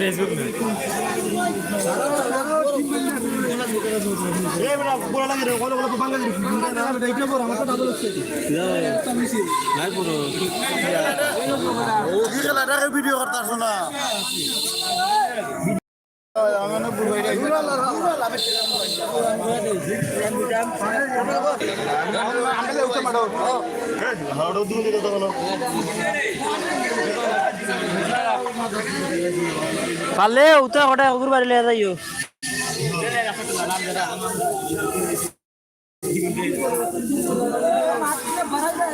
Facebook video করতেছ না পারলে উত্তর কটা কুকুর বাড়ি যাইও ভরা যায়